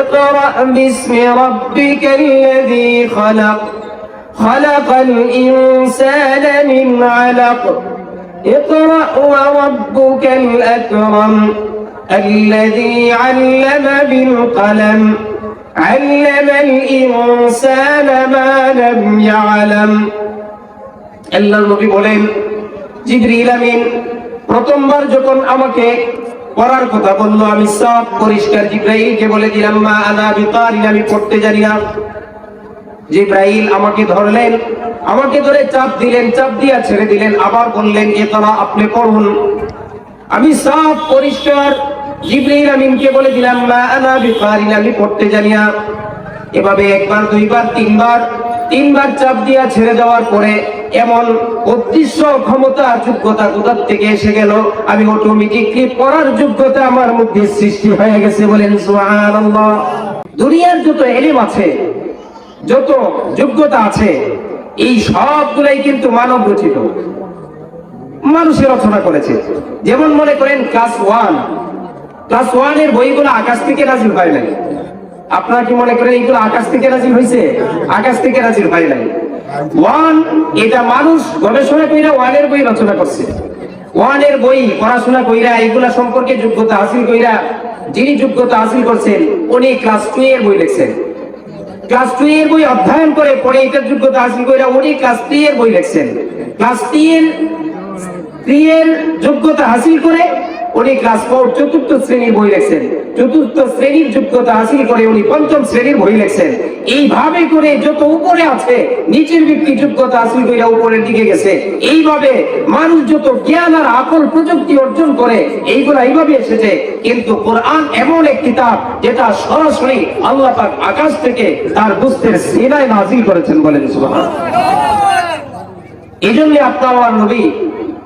اقرأ باسم ربك الذي خلق خلق الإنسان من علق اقرأ وربك الأكرم الذي علم بالقلم علم الإنسان ما لم يعلم আল্লাহর নবী বলেন জিবরিল আমিন প্রথমবার যখন আমাকে পড়ার কথা বলল, আমি সব পরিষ্কার জিব্রাইলকে বলে দিলাম, মা আনা বিকারিন, আমি পড়তে জানি না। জিব্রাইল আমাকে ধরলেন, আমাকে ধরে চাপ দিলেন, চাপ দিয়া ছেড়ে দিলেন, আবার বললেন এ তারা আপনি পড়ুন। আমি সব পরিষ্কার জিব্রাইল আমিনকে বলে দিলাম, মা আনা বিকারিন, আমি পড়তে জানি না। এভাবে একবার, দুইবার, তিনবার তিনবার চাপ দিয়া ছেড়ে দেওয়ার পরে এমন অদৃশ্য ক্ষমতা, যোগ্যতা কোথার থেকে এসে গেল? আমি অটোমেটিকলি পড়ার যোগ্যতা আমার মধ্যে সৃষ্টি হয়ে গেছে বলেন দুনিয়ার যত এলিম আছে, যত যোগ্যতা আছে, এই সবগুলাই কিন্তু মানব রচিত। মানুষের রচনা করেছে। যেমন মনে করেন ক্লাস ওয়ান। ক্লাস ওয়ানের বইগুলো আকাশ থেকে নাজিল হয় নাই। আপনারা কি মনে করেন এইগুলো আকাশ থেকে নাজিল হয়েছে? আকাশ থেকে নাজিল হয় নাই। ওয়ান, এটা মানুষ গবেষণা কইরা ওয়ানের বই রচনা করছে। ওয়ানের বই, পড়াশোনা কইরা এইগুলা সম্পর্কে যোগ্যতা হাসিল কইরা যিনি যোগ্যতা হাসিল করছেন, উনি ক্লাস টু এর বই লিখছেন। ক্লাস টু এর বই অধ্যয়ন করে পরে এটার যোগ্যতা হাসিল করে উনি ক্লাস থ্রি এর বই লিখছেন। ক্লাস থ্রি এর থ্রি এর যোগ্যতা হাসিল করে উনি ক্লাস ফোর চতুর্থ শ্রেণির বই লিখছেন। চতুর্থ শ্রেণির যোগ্যতা হাসিল করে উনি পঞ্চম শ্রেণির বই লিখছেন। এইভাবে করে যত উপরে আছে নিচের ব্যক্তি যোগ্যতা হাসিল করে উপরের দিকে গেছে। এইভাবে মানুষ যত জ্ঞান আর আকল প্রযুক্তি অর্জন করে এইগুলা এইভাবে এসেছে। কিন্তু কোরআন এমন এক কিতাব যেটা সরাসরি আল্লাহ পাক আকাশ থেকে তার বুঝতের সিনায় নাজিল করেছেন বলেন সুবহানাল্লাহ। এই জন্য আপনার নবী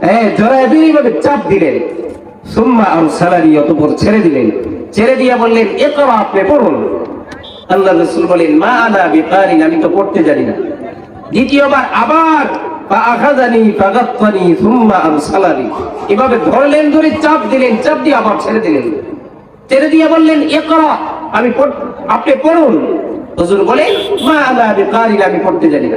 হ্যাঁ চাপ দিলেন। সুম্মা আর সালারি অতপর ছেড়ে দিলেন। ছেড়ে দিয়া বললেন একরা আপনি পড়ুন। আল্লাহ রসুল বলেন, মা বিকারিন, আমি তো পড়তে জানি না। দ্বিতীয়বার আবার এভাবে ধরলেন, ধরে চাপ দিলেন, চাপ দিয়ে আবার ছেড়ে দিলেন। ছেড়ে দিয়ে বললেন একরা আমি পড়- আপনি পড়ুন। হুজুর বলে মা আলা বিকারিন, আমি পড়তে জানি না।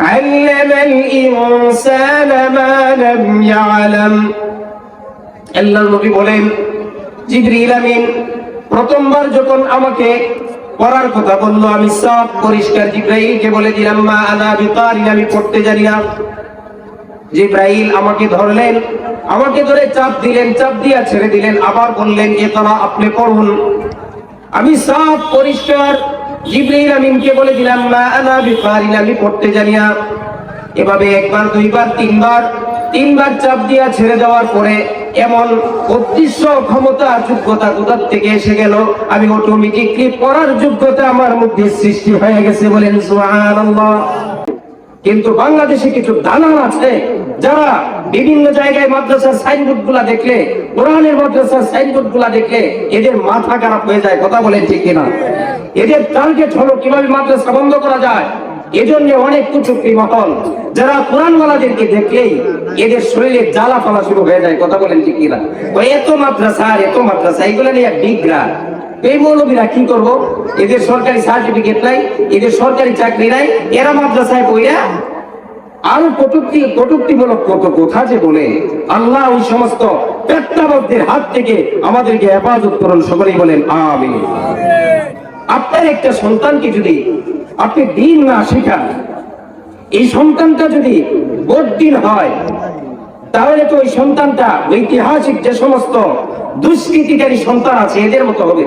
علم الإنسان ما لم يعلم আল্লাহ নবী বলেন জিবরিল আমিন প্রথমবার যখন আমাকে পড়ার কথা বললো আমি সব পরিষ্কার জিব্রাইলকে বলে দিলাম মা আনা বিকারিন আমি পড়তে জানি না জিব্রাইল আমাকে ধরলেন আমাকে ধরে চাপ দিলেন চাপ দিয়া ছেড়ে দিলেন আবার বললেন এ তারা আপনি পড়ুন আমি সব পরিষ্কার জিব্রাইল আমিনকে বলে দিলাম, মা আনা বিকারিন আমি পড়তে জানি না। এভাবে একবার, দুইবার, তিনবার তিনবার চাপ দিয়া ছেড়ে দেওয়ার পরে এমন অদৃশ্য ক্ষমতা, যোগ্যতা কোথার থেকে এসে গেল? আমি অটোমেটিকলি পড়ার যোগ্যতা আমার মধ্যে সৃষ্টি হয়ে গেছে বলেন, সুবহানাল্লাহ। কিন্তু বাংলাদেশে কিছু দালাল আছে যারা বিভিন্ন জায়গায় মাদ্রাসার সাইনবোর্ডগুলা দেখলে, কোরআনের মাদ্রাসার সাইনবোর্ডগুলা দেখলে এদের মাথা খারাপ হয়ে যায়, কথা বলেন ঠিক কিনা? এদের টার্গেট হলো কীভাবে মাদ্রাসা বন্ধ করা যায়? এজন্য অনেক কুচুক্তি মহল যারা কোরআনওয়ালাদেরকে দেখলেই এদের শরীরে জ্বালা ফলা শুরু হয়ে যায়, কথা বলেন ঠিক কিনা? এত মাদ্রাসা এত মাদ্রাসা, এগুলো নিয়ে বিগ্রা এই মৌলবীরা কি করব? এদের সরকারি সার্টিফিকেট নাই, এদের সরকারি চাকরি নাই, এরা মাদ্রাসায় বইয়া আরও কটুক্তি, কটুক্তিমূলক কত কথা যে বলে। আল্লাহ ওই সমস্ত পেট্টাবদ্ধের হাত থেকে আমাদেরকে হেফাজত করুন, সকলেই বলেন আমি আপনার একটা সন্তানকে যদি আপনি দিন না শেখান, এই সন্তানটা যদি বদিন হয়, তাহলে তো ওই সন্তানটা ঐতিহাসিক যে সমস্ত দুষ্কৃতিকারী সন্তান আছে, এদের মতো হবে।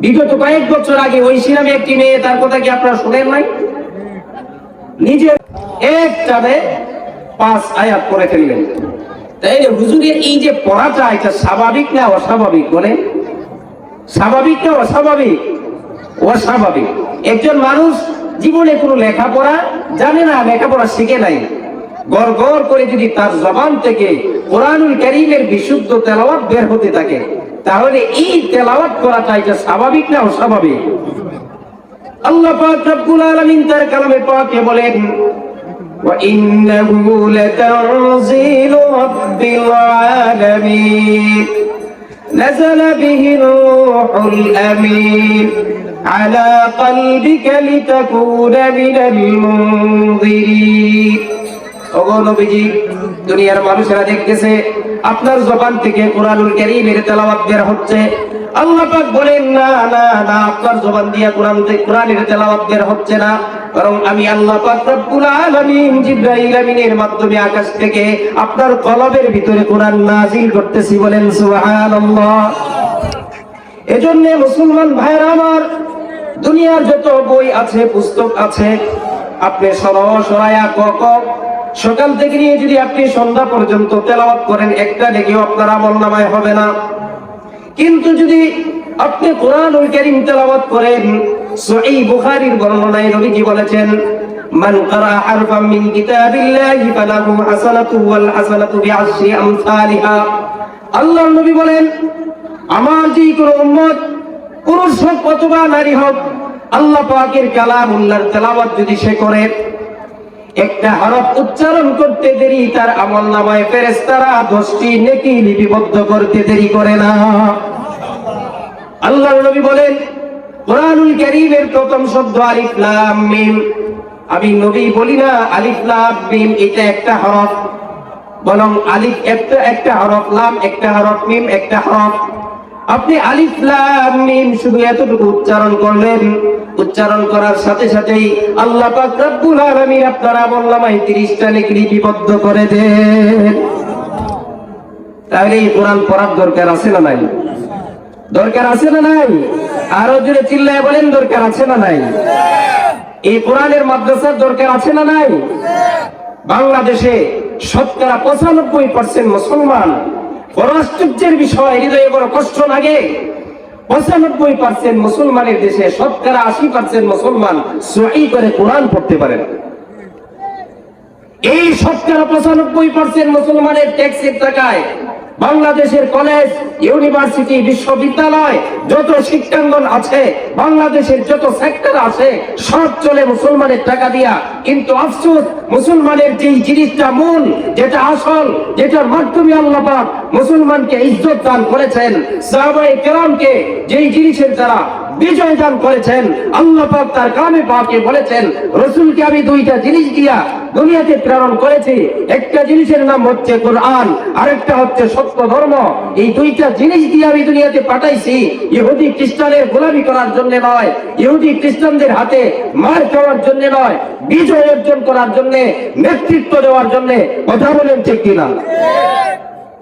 বিগত কয়েক বছর আগে ওই সিরামে একটি মেয়ে, তার কথা কি আপনারা শুনেন নাই? নিজের এক টানে পাঁচ আয়াত করে ফেললেন। তাই হুজুরের এই যে পড়াটা, এটা স্বাভাবিক না অস্বাভাবিক বলেন? স্বাভাবিক না অস্বাভাবিক? অস্বাভাবিক। একজন মানুষ জীবনে কোনো লেখাপড়া জানে না, লেখাপড়া শিখে নাই। গড় গড় করে যদি তার জবান থেকে কোরআনুল করিমের বিশুদ্ধ তেলাওয়াত বের হতে থাকে তাহলে এই তেলাওয়াত করাটা এটা স্বাভাবিক না অস্বাভাবিক আল্লাহ পাক রব্বুল আলামিন তার কালামে পাকে বলেন وإنه لتنزيل رب العالمين نزل به الروح الأمين على قلبك لتكون من المنذرين ওগো আপনার কোরআন না। মাধ্যমে আকাশ থেকে আপনার কলবের ভিতরে কোরআন নাজিল করতেছি বলেন এজন্য মুসলমান ভাইরা আমার, দুনিয়ার যত বই আছে, পুস্তক আছে, আপনি সরসরায়া কক সকাল থেকে নিয়ে যদি আপনি সন্ধ্যা পর্যন্ত তেলাওয়াত করেন, একটা দেখেও আপনার আমল নামায় হবে না। কিন্তু যদি আপনি কোরআন ওই কারিম তেলাওয়াত করেন সহি বুখারীর বর্ণনায় নবীজি বলেছেন, মান ক্বারা হারফাম মিন কিতাবিল্লাহি ফালাহু হাসানাতু ওয়াল হাসানাতু বিআশরি আমসালিহা। আল্লাহর নবী বলেন, আমার যে কোনো উম্মত, পুরুষ হোক অথবা নারী হোক, আল্লাহ পাকের কালাম উল্লাহর তেলাওয়াত যদি সে করে একটা হরফ উচ্চারণ করতে দেরি, তার আমল নামায় ফেরেস্তারা দশটি নেকি লিপিবদ্ধ করতে দেরি করে না। আল্লাহ নবী বলেন, কোরআনুল কারীমের প্রথম শব্দ আলিফ লাম মিম। আমি নবী বলি না, আলিফ লাম মিম এটা একটা হরফ, বরং আলিফ একটা একটা হরফ, লাম একটা হরফ, মিম একটা হরফ। আপনি আলিফ মিম শুধু এতটুকু উচ্চারণ করলেন। উচ্চারণ করার সাথে সাথেই আল্লাহ পাক রব্বুল আলামিন আপনার আমলনামায় 30টা নেকি লিপিবদ্ধ করে দেন। তাহলে এই কোরআন পড়ার দরকার আছে না নাই? দরকার আছে না নাই? আরও জোরে চিল্লায় বলেন, দরকার আছে না নাই? এই কোরআনের মাদ্রাসার দরকার আছে না নাই? বাংলাদেশে শতকরা পঁচানব্বই পার্সেন্ট মুসলমান বড় আশ্চর্যের বিষয় হৃদয়ে বড় কষ্ট লাগে। পঁচানব্বই পার্সেন্ট মুসলমানের দেশে শতকরা আশি পার্সেন্ট মুসলমান সহি করে কোরআন পড়তে পারেন এই শতকরা পঁচানব্বই পার্সেন্ট মুসলমানের ট্যাক্সের টাকায় বাংলাদেশের কলেজ, ইউনিভার্সিটি, বিশ্ববিদ্যালয় যত শিক্ষাঙ্গন আছে, বাংলাদেশের যত সেক্টর আছে, সব চলে মুসলমানের টাকা দিয়া। কিন্তু আফসোস, মুসলমানের যেই জিনিসটা মন যেটা আসল, যেটার মাধ্যমে আল্লাপাক মুসলমানকে ইজ্জত দান করেছেন সাহাবাই কেরামকে, যেই জিনিসের দ্বারা বিজয় দান করেছেন। আল্লাহ তার কামে পাকে বলেছেন, রসুলকে আমি দুইটা জিনিস দিয়া দুনিয়াতে প্রেরণ করেছি। একটা জিনিসের নাম হচ্ছে কোরআন, আরেকটা হচ্ছে সত্য ধর্ম। এই দুইটা জিনিস দিয়ে আমি দুনিয়াতে পাঠাইছি। ইহুদি খ্রিস্টানের গোলামি করার জন্য নয়, ইহুদি খ্রিস্টানদের হাতে মার খাওয়ার জন্য নয়, বিজয় অর্জন করার জন্য নেতৃত্ব দেওয়ার জন্য কথা বলেন ঠিক কিনা?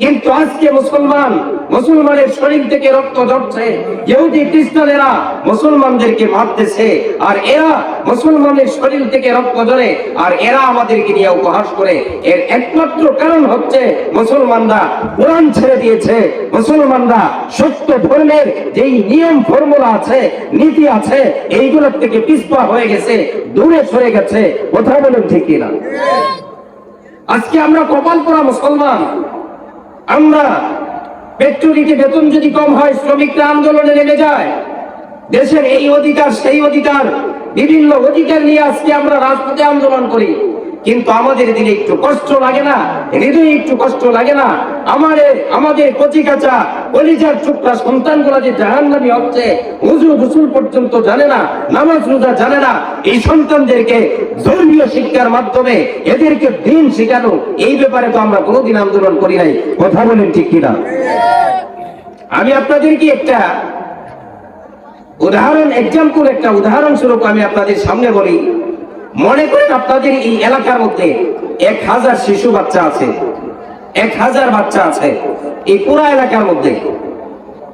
কিন্তু আজকে মুসলমান, মুসলমানের শরীর থেকে রক্ত ঝরছে। ইহুদি, খ্রিস্টানেরা মুসলমানদেরকে মারতেছে, আর এরা মুসলমানের শরীর থেকে রক্ত ঝরে, আর এরা আমাদেরকে নিয়ে উপহাস করে। এর একমাত্র কারণ হচ্ছে মুসলমানরা কোরআন ছেড়ে দিয়েছে। মুসলমানরা সত্য ধর্মের যেই নিয়ম, ফর্মুলা আছে, নীতি আছে, এইগুলোর থেকে পিছপা হয়ে গেছে, দূরে সরে গেছে। কথা বলেন ঠিক কিনা? আজকে আমরা কপাল পরা মুসলমান। আমরা পেট্রোলিতে বেতন যদি কম হয়, শ্রমিকরা আন্দোলনে নেমে যায়। দেশের এই অধিকার, সেই অধিকার, বিভিন্ন অধিকার নিয়ে আজকে আমরা রাজপথে আন্দোলন করি। কিন্তু আমাদের দিলে একটু কষ্ট লাগে না, হৃদয়ে একটু কষ্ট লাগে না। আমাদের আমাদের কচি কাঁচা, কলিজার টুকরা সন্তানগুলো যে জাহান্নামী হচ্ছে উজু গুসুল পর্যন্ত জানে না, নামাজ রোজা জানে না, এই সন্তানদেরকে ধর্মীয় শিক্ষার মাধ্যমে এদেরকে দিন শেখানো, এই ব্যাপারে তো আমরা কোনোদিন আন্দোলন করি নাই। কথা বলেন ঠিক কিনা? আমি আপনাদেরকে একটা উদাহরণ এক্সাম্পল একটা উদাহরণ স্বরূপ আমি আপনাদের সামনে বলি। মনে করেন আপনাদের এই এলাকার মধ্যে এক হাজার শিশু বাচ্চা আছে, এক হাজার বাচ্চা আছে, এই পুরা এলাকার মধ্যে।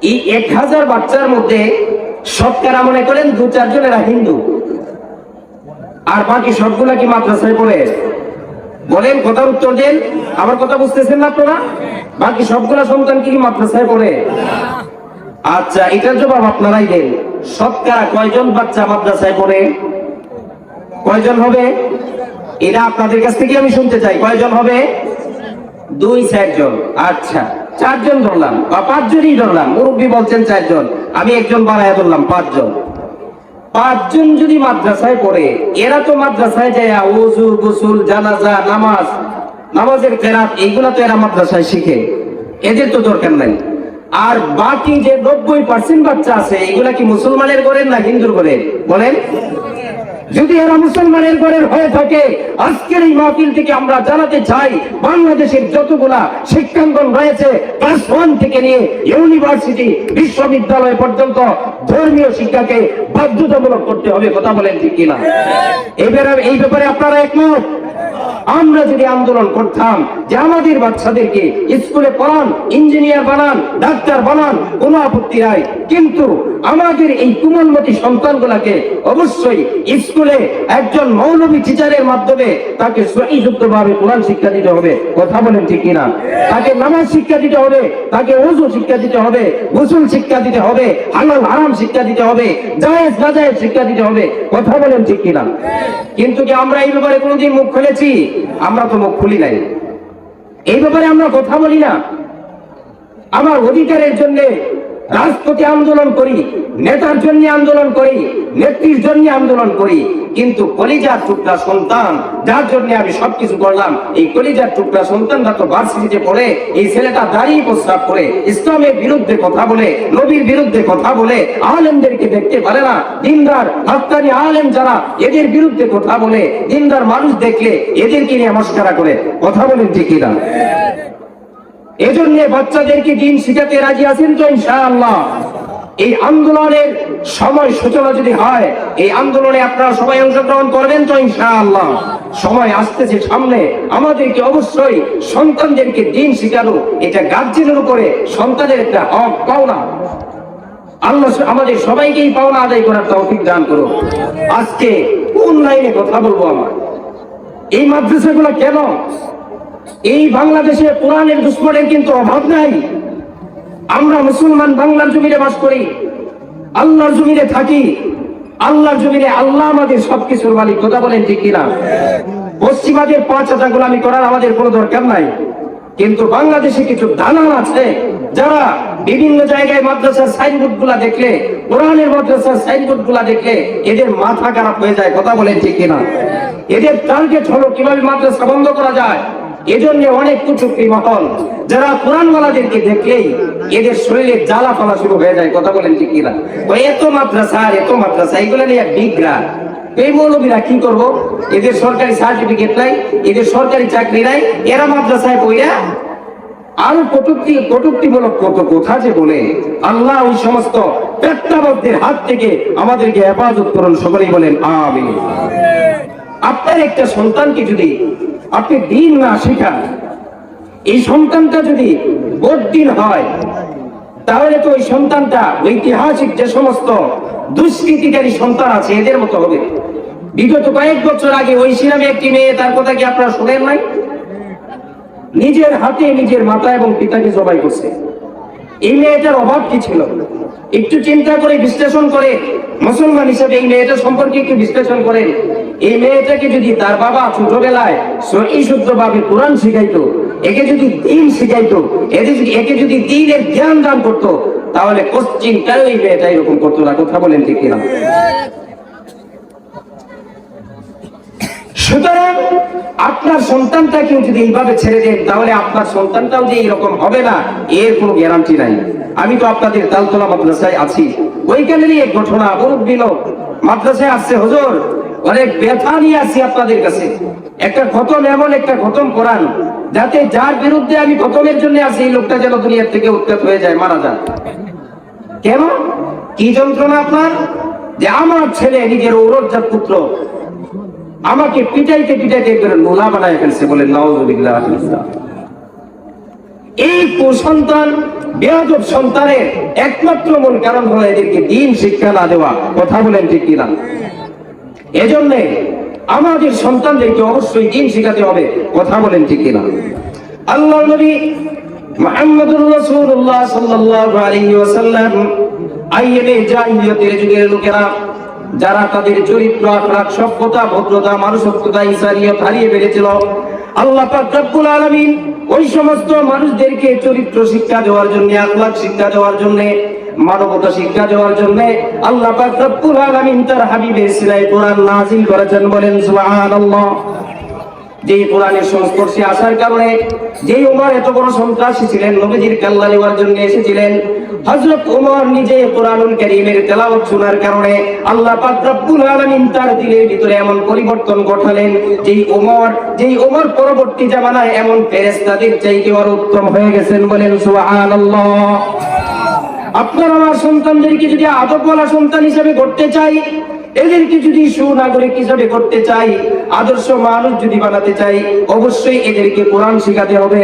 এই এক হাজার বাচ্চার মধ্যে শতকরা মনে করেন দু চারজন এরা হিন্দু। আর বাকি সবগুলা কি মাদ্রাসায় পড়ে? বলেন, কথার উত্তর দেন। আমার কথা বুঝতেছেন না আপনারা? বাকি সবগুলা সন্তান কি মাদ্রাসায় পড়ে? আচ্ছা এটার জবাব আপনারাই দেন। শতকরা কয়জন বাচ্চা মাদ্রাসায় পড়ে? কয়জন হবে? এটা আপনাদের কাছ থেকে আমি শুনতে চাই। কয়জন হবে? দুই চারজন আচ্ছা চারজন ধরলাম। বা পাঁচজনই ধরলাম। মুরব্বী বলছেন চারজন। আমি একজন বাড়ায় ধরলাম, পাঁচজন। পাঁচজন যদি মাদ্রাসায় পড়ে, এরা তো মাদ্রাসায় যায় ওজু গোসুল জানাজা, নামাজ, নামাজের কেরাত, এইগুলা তো এরা মাদ্রাসায় শিখে। এদের তো দরকার নাই। আর বাকি যে নব্বই পার্সেন্ট বাচ্চা আছে, এগুলা কি মুসলমানের করেন না হিন্দুর করেন বলেন। যদি এরা মুসলমানের ঘরের হয়ে থাকে, আজকের এই মাহফিল থেকে আমরা জানাতে চাই, বাংলাদেশের যতগুলা শিক্ষাঙ্গন রয়েছে, ক্লাস ওয়ান থেকে নিয়ে ইউনিভার্সিটি, বিশ্ববিদ্যালয় পর্যন্ত ধর্মীয় শিক্ষাকে বাধ্যতামূলক করতে হবে, কথা বলেন ঠিক কিনা? এবার এই ব্যাপারে আপনারা একমত? আমরা যদি আন্দোলন করতাম যে আমাদের বাচ্চাদেরকে স্কুলে পড়ান, ইঞ্জিনিয়ার বানান, ডাক্তার বানান, কোনো আপত্তি নাই। কিন্তু আমাদের এই কুমলমতি সন্তানগুলাকে অবশ্যই স্কুলে একজন মৌলবী টিচারের মাধ্যমে তাকে যুক্ত ভাবে কোরআন শিক্ষা দিতে হবে। কথা বলেন ঠিক কিনা? তাকে নামাজ শিক্ষা দিতে হবে, তাকে ওজু শিক্ষা দিতে হবে, গোসল শিক্ষা দিতে হবে, হালাল হারাম শিক্ষা দিতে হবে, জায়েজ নাজায়েজ শিক্ষা দিতে হবে। কথা বলেন ঠিক কিনা? কিন্তু কি আমরা এই ব্যাপারে কোনোদিন মুখ খুলেছি? আমরা তো মুখ খুলি নাই। এই ব্যাপারে আমরা কথা বলি না। আমার অধিকারের জন্য রাজপথে আন্দোলন করি, নেতার জন্য আন্দোলন করি, নেত্রীর জন্য আন্দোলন করি, কিন্তু কলিজার টুকরা সন্তান, যার জন্য আমি সবকিছু করলাম, এই কলিজার টুকরা সন্তানরা তো ভার্সিটিতে পড়ে, এই ছেলেটা দাঁড়িয়ে প্রস্তাব করে, ইসলামের বিরুদ্ধে কথা বলে, নবীর বিরুদ্ধে কথা বলে, আলেমদেরকে দেখতে পারে না, দিনদার হকানি আলেম যারা, এদের বিরুদ্ধে কথা বলে, দিনদার মানুষ দেখলে এদেরকে নিয়ে মস্কারা করে, কথা বলেন ঠিকই না এজন্য বাচ্চাদেরকে দিন শিখাতে রাজি আছেন তো ইনশাআল্লাহ। এই আন্দোলনের সময় সূচনা যদি হয়, এই আন্দোলনে আপনারা সবাই অংশগ্রহণ করবেন তো ইনশাআল্লাহ। সময় আসতেছে সামনে। আমাদেরকে অবশ্যই সন্তানদেরকে দিন শিখানো, এটা গার্জেনের উপরে সন্তানের একটা হক, পাওনা। আল্লাহ আমাদের সবাইকেই পাওনা আদায় করার তৌফিক দান করো আজকে কোন লাইনে কথা বলব আমার? এই মাদ্রাসাগুলো কেন? এই বাংলাদেশে কোরআনের দুশ্মনের কিন্তু অভাব নাই। আমরা মুসলমান বাংলার জমিনে বাস করি, আল্লাহর জমিনে থাকি, আল্লাহর জমিনে আল্লাহ আমাদের সবকিছুর মালিক, কথা বলেন ঠিক কিনা? পশ্চিমাদের পাঁচ হাজার গোলামি করার আমাদের কোনো দরকার নাই। কিন্তু বাংলাদেশে কিছু দালাল আছে, যারা বিভিন্ন জায়গায় মাদ্রাসার সাইনবোর্ডগুলা দেখলে, কোরআনের মাদ্রাসার সাইনবোর্ডগুলা দেখলে এদের মাথা খারাপ হয়ে যায়, কথা বলেন ঠিক কিনা? এদের টার্গেট হলো কীভাবে মাদ্রাসা বন্ধ করা যায়? এজন্য অনেক কুচুক্তি মতন যারা কোরআনওয়ালাদেরকে দেখলেই এদের শরীরে জ্বালা ফলা শুরু হয়ে যায়, কথা বলেন ঠিক কিনা? তো এত মাদ্রাসা এত মাদ্রাসা, এগুলো নিয়ে বিগ্রা এই মৌলবীরা কি করব? এদের সরকারি সার্টিফিকেট নাই, এদের সরকারি চাকরি নাই, এরা মাদ্রাসায় পইরা আরও কটুক্তি, কটুক্তিমূলক কত কথা যে বলে, আল্লাহ ওই সমস্ত পেট্টাবকদের হাত থেকে আমাদেরকে হেফাজত করুন, সকলেই বলেন আমি আপনার একটা সন্তানকে যদি আপনি দিন না শেখান। এই সন্তানটা যদি বদিন হয়, তাহলে তো ওই সন্তানটা ঐতিহাসিক যে সমস্ত দুষ্কৃতিকারী সন্তান আছে, এদের মতো হবে। বিগত কয়েক বছর আগে ওই সিরামে একটি মেয়ে, তার কথা কি আপনারা শোনেন নাই? নিজের হাতে নিজের মাতা এবং পিতাকে জবাই করছে। এই মেয়েটার অভাব কি ছিল? একটু চিন্তা করে বিশ্লেষণ করে, মুসলমান হিসেবে এই মেয়েটা সম্পর্কে একটু বিশ্লেষণ করেন। এই মেয়েটাকে যদি তার বাবা ছোটবেলায় সহি শুদ্ধ ভাবে কোরআন শিখাইতো, একে যদি দিন শিখাইতো একে যদি দিনের জ্ঞান দান করতো, তাহলে পশ্চিম কেন এই মেয়েটা এরকম করতো না? কথা বলেন ঠিক কিনা? সুতরাং আপনার সন্তানটাকেও যদি এইভাবে ছেড়ে দেন, তাহলে আপনার সন্তানটাও যে এইরকম হবে না, এর কোনো গ্যারান্টি নাই। আমি তো আপনাদের তালতলা মাদ্রাসায় আছি। ওইখানেরই এক ঘটনা মুরব্বী লোক মাদ্রাসায় আসছে হুজুর অনেক ব্যথা নিয়ে আসি আপনাদের কাছে। একটা খতম এমন একটা খতম কোরআন যাতে যার বিরুদ্ধে আমি খতমের জন্য আসি এই লোকটা যেন দুনিয়ার থেকে উৎখাত হয়ে যায়, মারা যায় কেন? কি যন্ত্রণা আপনার? যে আমার ছেলে নিজের ঔরজাত পুত্র আমাকে পিটাইতে পিটাইতে করে নোলা বানায় ফেলছে বলে নওয়াজুবিল্লাহ এই কুসন্তান, বেয়াদব সন্তানের একমাত্র মূল কারণ হলো এদেরকে দিন শিক্ষা না দেওয়া। কথা বলেন ঠিক কিনা? এজন্যে আমাদের সন্তানদেরকে অবশ্যই দিন শিখাতে হবে, কথা বলেন ঠিক কিনা। আল্লাহ নবী লোকেরা, যারা তাদের চরিত্র সভ্যতা, ভদ্রতা হারিয়ে ফেলেছিল, আল্লাহ ওই সমস্ত মানুষদেরকে চরিত্র শিক্ষা দেওয়ার জন্য আখলাক শিক্ষা দেওয়ার জন্য মানবতা শিক্ষা দেওয়ার জন্য আল্লাহ রব্বুল আলামিন তার হাবিবের সিলাই কোরআন নাযিল করেছেন বলেন, সুবহানাল্লাহ। যে কোরআনের সংস্পর্শে আসার কারণে যে উমর এত বড় সন্ত্রাসী ছিলেন, নবীজির কাল্লা নেওয়ার জন্য এসেছিলেন, হযরত উমর নিজে কোরআনুল কারীমের তেলাওয়াত শোনার কারণে আল্লাহ পাক রব্বুল আলামিন তার দিলের ভিতরে এমন পরিবর্তন ঘটালেন, যেই উমর যেই উমর পরবর্তী জামানায় এমন ফেরেশতাদের চাইতে আরও উত্তম হয়ে গেছেন বলেন, সুবহানাল্লাহ। আপনার আমার সন্তানদেরকে যদি আদবওয়ালা সন্তান হিসেবে করতে চাই, এদেরকে যদি সুনাগরিক হিসাবে করতে চাই, আদর্শ মানুষ যদি বানাতে চাই, অবশ্যই এদেরকে কোরআন শেখাতে হবে।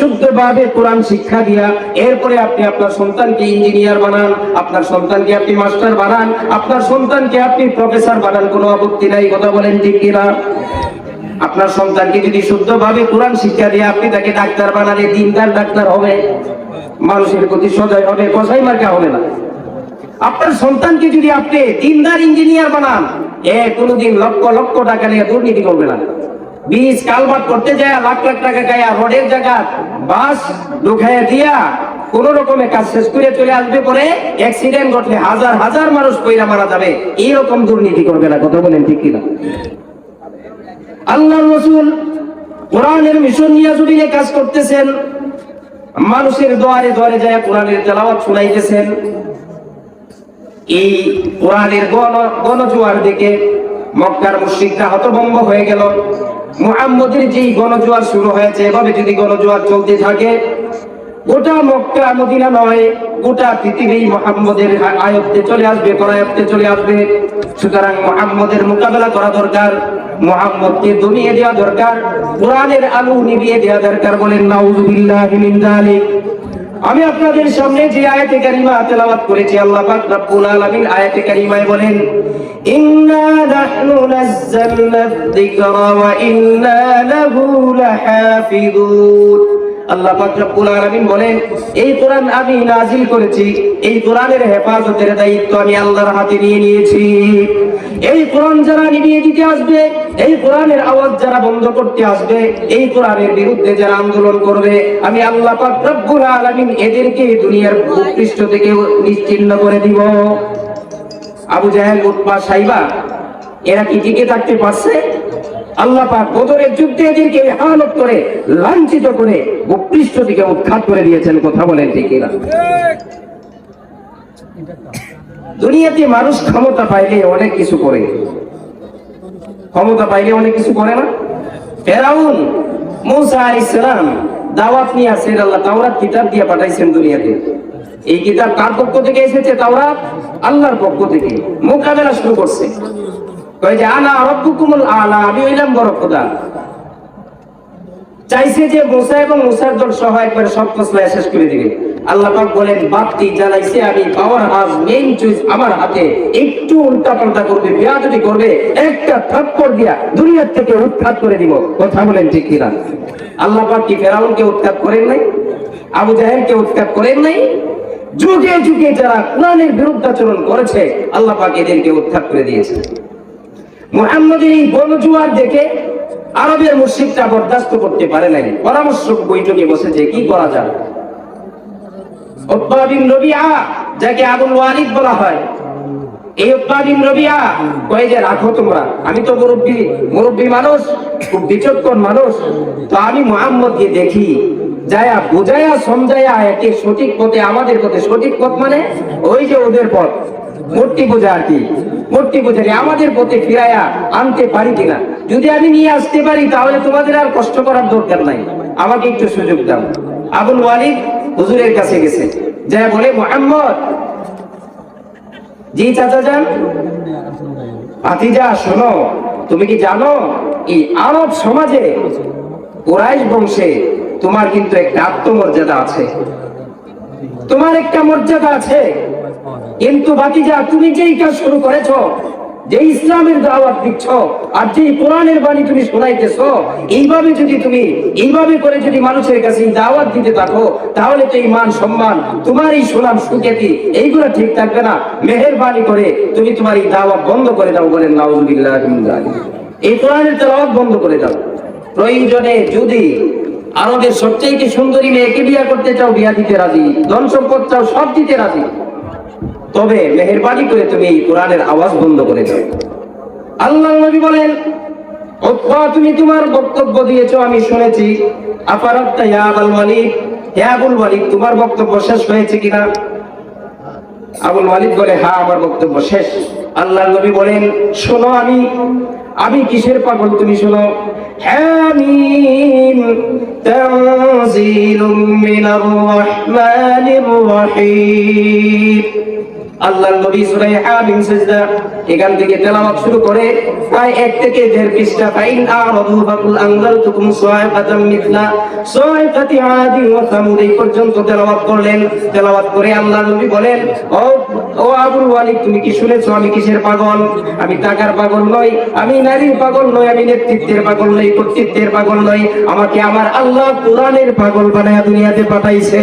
শুদ্ধভাবে কোরআন শিক্ষা দিয়া এরপরে আপনি আপনার সন্তানকে ইঞ্জিনিয়ার বানান, আপনার সন্তানকে আপনি মাস্টার বানান, আপনার সন্তানকে আপনি প্রফেসর বানান, কোনো আপত্তি নাই, কথা বলেন ঠিক কিনা? আপনার সন্তানকে যদি শুদ্ধভাবে কোরআন শিক্ষা দিয়ে আপনি তাকে ডাক্তার বানালে দিনদার ডাক্তার হবে, মানুষের প্রতি সদয় হবে, কসাই মার্কা হবে না। আপনার সন্তানকে যদি আপনি দিনদার ইঞ্জিনিয়ার বানান, এ কোনোদিন লক্ষ লক্ষ টাকা নিয়ে দুর্নীতি করবে না। বীজ কালবাট করতে যায়, লাখ লাখ টাকা গায়া রোডের জায়গা, বাস ঢুকাইয়া দিয়া কোন রকমে কাজ শেষ করে চলে আসবে পরে অ্যাক্সিডেন্ট ঘটলে হাজার হাজার মানুষ পয়রা মারা যাবে। এইরকম দুর্নীতি করবে না, কথা বলেন ঠিক কিনা? আল্লাহ রসুল কোরআনের মিশন নিয়ে কাজ করতেছেন, মানুষের দোয়ারে দোয়ারে যায় কোরআনের তেলাওয়াত শুনাইতেছেন, এই কোরআনের গণ, গণজোয়ার দেখে মক্কার মুশ্রিকরা হতভম্ব হয়ে গেল। মুহাম্মদের যেই গণজোয়ার শুরু হয়েছে, এভাবে যদি গণজোয়ার চলতে থাকে গোটা মক্কা মদিনা নয়, গোটা পৃথিবী মোহাম্মদের আয়ত্তে চলে আসবে করায়ত্তে চলে আসবে। সুতরাং মোহাম্মদের মোকাবেলা করা দরকার, মোহাম্মদকে দমিয়ে দেওয়া দরকার, কোরআনের আলু নিভিয়ে দেওয়া দরকার বলেন নাউজুবিল্লাহি আমি আপনাদের সামনে যে আয়াতে কারিমা তেলাওয়াত করেছি, আল্লাহ পাক রব্বুল আলামিন আয়াতে কারিমায় বলেন, ইন্না নাহনু নাযালনা যিকরা ওয়া ইন্না লাহু লাহাফিযুন। আল্লাহ পাক রব্বুল আলামিন বলেন, এই কোরআন আমি নাজিল করেছি, এই কোরআনের হেফাজতের দায়িত্ব আমি আল্লাহর হাতে নিয়ে নিয়েছি। এই কোরআন যারা নিভিয়ে দিতে আসবে, এই কোরআনের আওয়াজ যারা বন্ধ করতে আসবে, এই কোরআনের বিরুদ্ধে যারা আন্দোলন করবে, আমি আল্লাহ পাক রব্বুল আলামিন এদেরকে দুনিয়ার ভূপৃষ্ঠ থেকে নিশ্চিহ্ন করে দিব। আবু জাহেল উৎপা সাইবা, এরা কি টিকে থাকতে পারছে? আল্লাহ পাক বদরের যুদ্ধে এদেরকে হালত করে, লাঞ্ছিত করে ভূপৃষ্ঠ থেকে উৎখাত করে দিয়েছেন, কথা বলেন ঠিক না দুনিয়াতে মানুষ ক্ষমতা পাইলে অনেক কিছু করে। ক্ষমতা পাইলে অনেক কিছু করে না? ফেরাউন, মৌসা ইসলাম দাওয়াত নিয়ে আসেন আল্লাহ তাওরাত কিতাব দিয়ে পাঠাইছেন দুনিয়াতে। এই কিতাব কার পক্ষ থেকে এসেছে তাওরাত? আল্লাহর পক্ষ থেকে। মোকাবেলা শুরু করছে। কয় একটু দুনিয়ার থেকে উৎখাত করে দিব। কথা বলেন ঠিক কিনা? আল্লাহ উৎখাত করেন নাই? আবু উৎখাত করেন নাই? যুগে যুগে যারা কোরআনের বিরুদ্ধাচরণ করেছে, আল্লাহ পাক এদেরকে উৎখাত করে দিয়েছে। এই দেখে আরবের বরদাস্ত করতে পারে নাই। পরামর্শ বৈঠকে কি করা যায়। উতবা বিন যাকে আবুল ওয়ালিদ বলা এই উতবা বিন কয়ে যে, রাখো তোমরা। আমি তো মুরব্বী মুরব্বী মানুষ, খুব বিচক্ষণ মানুষ। তো আমি মুহাম্মদকে দেখি, যায়া বুঝায়া, সমঝায়া একে সঠিক পথে, আমাদের পথে সঠিক পথ মানে ওই যে ওদের পথ। মূর্তি পূজা আর কি? মূর্তি পূজারি আমাদের পথে ফিরাইয়া আনতে পারি কিনা? যদি আমি নিয়ে আসতে পারি, তাহলে তোমাদের আর কষ্ট করার দরকার নাই। আমাকে একটু সুযোগ দাও। আবুল ওয়ালিদ হুজুরের কাছে গেছে। যা বলে, মোহাম্মদ, জি চাচা যান। ভাতিজা, শোনো, তুমি কি জানো, এই আরব সমাজে কোরাইশ বংশে তোমার কিন্তু একটা আত্মমর্যাদা আছে। তোমার একটা মর্যাদা আছে। কিন্তু ভাতিজা তুমি যেই কাজ শুরু করেছ যে ইসলামের দাওয়াত দিচ্ছ, আর যে কোরআনের বাণী তুমি শোনাইতেছ, এইভাবে যদি তুমি, এইভাবে করে যদি মানুষের কাছে দাওয়াত দিতে থাকো, তাহলে তো এই মান সম্মান, তোমার এই সুনাম, সুখ্যাতি, এইগুলো ঠিক থাকবে না। মেহেরবানি করে তুমি তোমার এই দাওয়াত বন্ধ করে দাও বলেন, নাউজুবিল্লাহ এই কোরআনের তেলাওয়াত বন্ধ করে দাও। প্রয়োজনে যদি আরবের সবচেয়ে সুন্দরী মেয়েকে বিয়া করতে চাও, বিয়া দিতে রাজি। ধন সম্পদ চাও, সব দিতে রাজি। তবে মেহেরবানি করে তুমি কোরআনের আওয়াজ বন্ধ করে দাও। আল্লাহ নবী বলেন তুমি তোমার বক্তব্য দিয়েছ, আমি শুনেছি। আপারাত্তা ইয়া আবুল মালিক হে আবুল মালিক তোমার বক্তব্য শেষ হয়েছে কিনা? আবুল মালিক বলে হ্যাঁ আমার বক্তব্য শেষ। আল্লাহ নবী বলেন, শোনো আমি আমি কিসের পাগল তুমি শোনো? হামিম তানজিলুম আল্লাহ নবী সূরা হামিম সিজদা এখান থেকে তেলাওয়াত শুরু করে প্রায় এক থেকে দেড় পৃষ্ঠা, ফাইন আরাদু ফাকুল আনজালতুকুম সাইফাতাম মিথলা সাইফাতি আদি ওয়া সামুদ, এই পর্যন্ত তেলাওয়াত করলেন। তেলাওয়াত করে আল্লাহ নবী বলেন, ও ও আবুল ওয়ালিদ, তুমি কি শুনেছো আমি কিসের পাগল? আমি টাকার পাগল নই, আমি নারীর পাগল নই, আমি নেতৃত্বের পাগল নই, কর্তৃত্বের পাগল নই। আমাকে আমার আল্লাহ কোরআনের পাগল বানায় দুনিয়াতে পাঠাইছে।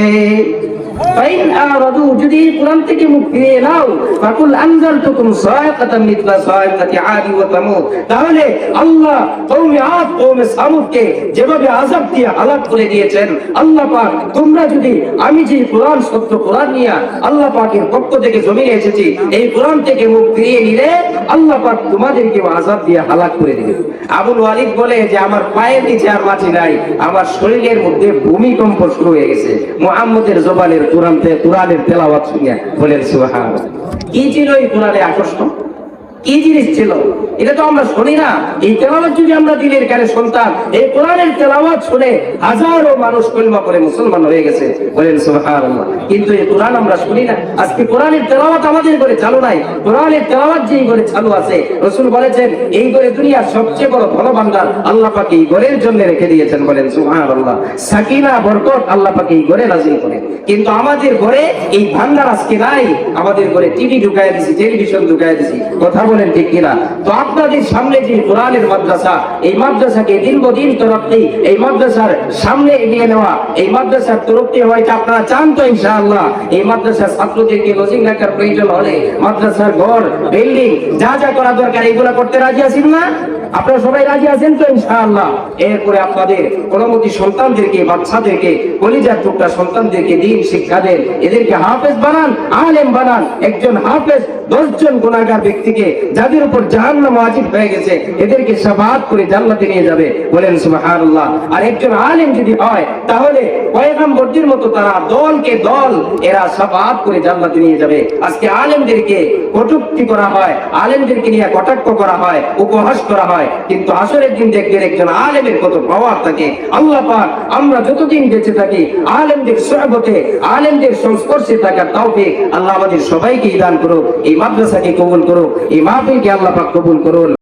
যদি কোরআন থেকে মুখ ফিরিয়ে নাও, ফাকুল আদি তাহলে আল্লাহ আদ যেভাবে দিয়ে করে দিয়েছেন, আল্লাহ পাক, তোমরা যদি আমি যে কোরআন, সত্য কোরআন আল্লাহ পাকের পক্ষ থেকে এসেছি, এই কোরআন থেকে মুখ ফিরিয়ে নিলে আল্লাহ পাক তোমাদেরকে দিয়ে হালাক করে দিবে। আবুল ওয়ালিদ বলে যে, আমার পায়ের নিচে আর মাটি নাই, আমার শরীরের মধ্যে ভূমিকম্প শুরু হয়ে গেছে। মুহাম্মদের জবানের কোরআন তে- কোরআনের তেলাওয়াত শুনিয়া বলেন সুহান কি ছিল এই কোরআনে আকর্ষণ। কি জিনিস ছিল? এটা তো আমরা শুনি না। এই তেলাওয়াত যদি আমরা দিলের কানে শুনতাম, এই কোরআনের তেলাওয়াত শুনে হাজারো মানুষ কলমা করে মুসলমান হয়ে গেছে। বলেন সুবহানাল্লাহ। কিন্তু এই কোরআন আমরা শুনি না। আজকে কোরআনের তেলাওয়াত আমাদের করে চালু নাই। কোরআনের তেলাওয়াত যেই করে চালু আছে, রসুল বলেছেন, এই করে দুনিয়ার সবচেয়ে বড় ধন ভান্ডার আল্লাহ পাক এই ঘরের জন্য রেখে দিয়েছেন। বলেন সুবহানাল্লাহ। সাকিনা, বরকত আল্লাহ পাক এই ঘরে নাজিল করেন। কিন্তু আমাদের ঘরে এই ভান্ডার আজকে নাই। আমাদের ঘরে টিভি ঢুকায় দিছি, টেলিভিশন ঢুকায় দিছি। কথা বলেন, ঠিক কিনা? তো আপনাদের সামনে যে কোরআনের মাদ্রাসা, এই মাদ্রাসাকে দীর্ঘদিন তরফটি এই মাদ্রাসার সামনে এগিয়ে নেওয়া, এই মাদ্রাসার তরফটি হয়তো আপনারা চান তো ইনশাআল্লাহ। এই মাদ্রাসার ছাত্রদেরকে লজিং রাখার প্রয়োজন হলে মাদ্রাসার ঘর, বিল্ডিং, যা যা করা দরকার এগুলো করতে রাজি আছেন না? আপনারা সবাই রাজি আছেন তো ইনশাআল্লাহ? এরপরে আপনাদের কোনমতি সন্তানদেরকে, বাচ্চাদেরকে, কলিজার টুকরা সন্তানদেরকে দিন শিক্ষা দেন। এদেরকে হাফেজ বানান, আলেম বানান। একজন হাফেজ, দশজন গুণাগার ব্যক্তিকে যাদের উপর জাহান্নাম ওয়াজিব হয়ে গেছে, এদেরকে সাফাত করে জান্নাতে নিয়ে যাবে। বলেন, সুবহানাল্লাহ। আর একজন আলেম যদি হয়, তাহলে পয়গম্বরদের মতো তারা দলকে দল, এরা সাফাত করে জান্নাতে নিয়ে যাবে। আজকে আলেমদেরকে কটূক্তি করা হয়, আলেমদেরকে নিয়ে কটাক্ষ করা হয়, উপহাস করা হয়, কিন্তু আসরের দিন দেখবেন একজন আলেমের কত পাওয়ার থাকে। আল্লাহ পাক, আমরা যতদিন বেঁচে থাকি, আলেমদের সহবতে, আলেমদের সংস্পর্শে থাকার তৌফিক আল্লাহ আমাদের সবাইকে দান করুক, এই মাদ্রাসাকে কবুল করুক, এই মাহফিলকে আল্লাহ পাক কবুল করুন।